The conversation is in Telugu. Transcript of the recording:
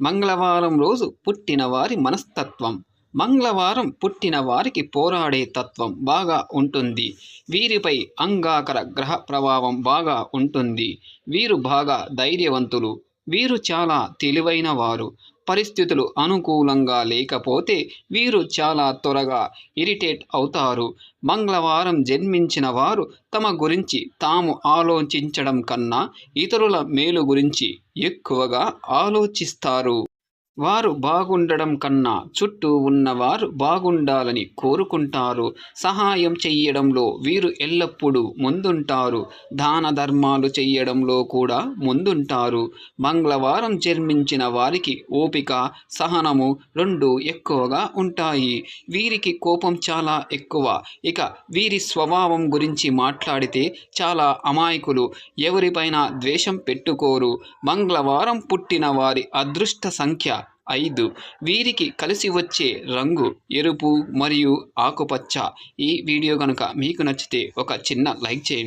మంగళవారం రోజు పుట్టిన వారి మనస్తత్వం. మంగళవారం పుట్టిన వారికి పోరాడే తత్వం బాగా ఉంటుంది. వీరిపై అంగాకర గ్రహ ప్రభావం బాగా ఉంటుంది. వీరు బాగా ధైర్యవంతులు. వీరు చాలా తెలివైన వారు పరిస్థితులు అనుకూలంగా లేకపోతే వీరు చాలా త్వరగా ఇరిటేట్ అవుతారు. మంగళవారం జన్మించిన వారు తమ గురించి తాము ఆలోచించడం కన్నా ఇతరుల మేలు గురించి ఎక్కువగా ఆలోచిస్తారు. వారు బాగుండడం కన్నా చుట్టూ ఉన్నవారు బాగుండాలని కోరుకుంటారు. సహాయం చెయ్యడంలో వీరు ఎల్లప్పుడూ ముందుంటారు. దాన ధర్మాలు చెయ్యడంలో కూడా ముందుంటారు. మంగళవారం జన్మించిన వారికి ఓపిక సహనము రెండు ఎక్కువగా ఉంటాయి. వీరికి కోపం చాలా ఎక్కువ. ఇక వీరి స్వభావం గురించి మాట్లాడితే చాలా అమాయకులు. ఎవరిపైన ద్వేషం పెట్టుకోరు. మంగళవారం పుట్టిన వారి అదృష్ట సంఖ్య ఐదు. వీరికి కలిసి వచ్చే రంగు ఎరుపు మరియు ఆకుపచ్చ. ఈ వీడియో కనుక మీకు నచ్చితే ఒక చిన్న లైక్ చేయండి.